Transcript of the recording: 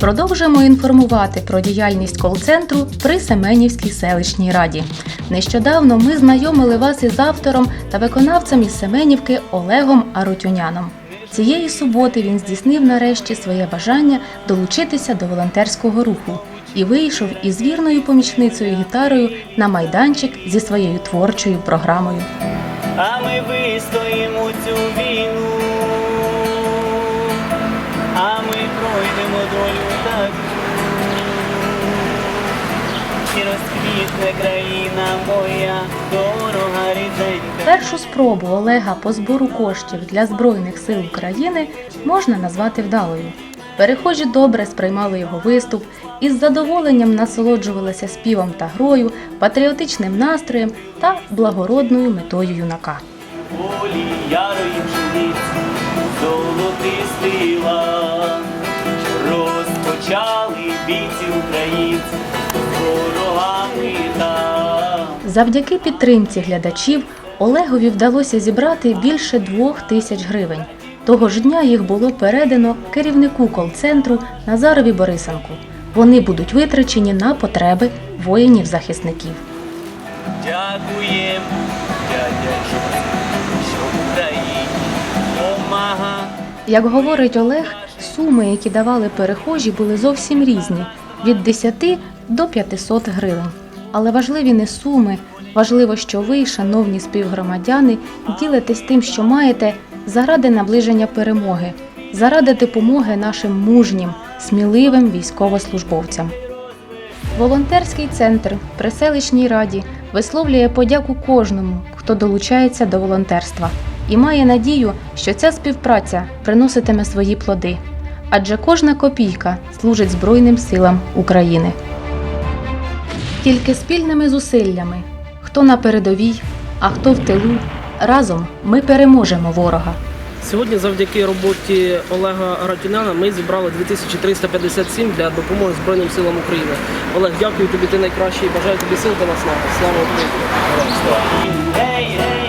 Продовжуємо інформувати про діяльність кол-центру при Семенівській селищній раді. Нещодавно ми знайомили вас із автором та виконавцем із Семенівки Олегом Арутюняном. Цієї суботи він здійснив нарешті своє бажання долучитися до волонтерського руху і вийшов із вірною помічницею гітарою на майданчик зі своєю творчою програмою. а ми вистоїмо цю війну, а ми пройдемо долю таку, і розквітне країна моя, дорога рідненька. Першу спробу Олега по збору коштів для Збройних сил України можна назвати вдалою. Перехожі добре сприймали його виступ і з задоволенням насолоджувалися співом та грою, патріотичним настроєм та благородною метою юнака. Полі ярої пшениці, золотистий Завдяки підтримці глядачів Олегові вдалося зібрати більше двох тисяч гривень. Того ж дня їх було передано керівнику кол-центру Назарові Борисенку. Вони будуть витрачені на потреби воїнів-захисників. Дякуєм, дядя, що Україні помага. Як говорить Олег, суми, які давали перехожі, були зовсім різні від 10 до 500 гривень. Але важливі не суми, важливо, що ви, шановні співгромадяни, ділитесь тим, що маєте, заради наближення перемоги, заради допомоги нашим мужнім, сміливим військовослужбовцям. Волонтерський центр при селищній раді висловлює подяку кожному, хто долучається до волонтерства, і має надію, що ця співпраця приноситиме свої плоди, адже кожна копійка служить Збройним силам України. Тільки спільними зусиллями, хто на передовій, а хто в тилу, разом ми переможемо ворога. Сьогодні, завдяки роботі Олега Аратюняна, ми зібрали 2357 для допомоги Збройним силам України. Олег, дякую тобі, ти найкращий. Бажаю тобі сил та наснаги. Слава Україні! Гей, гей.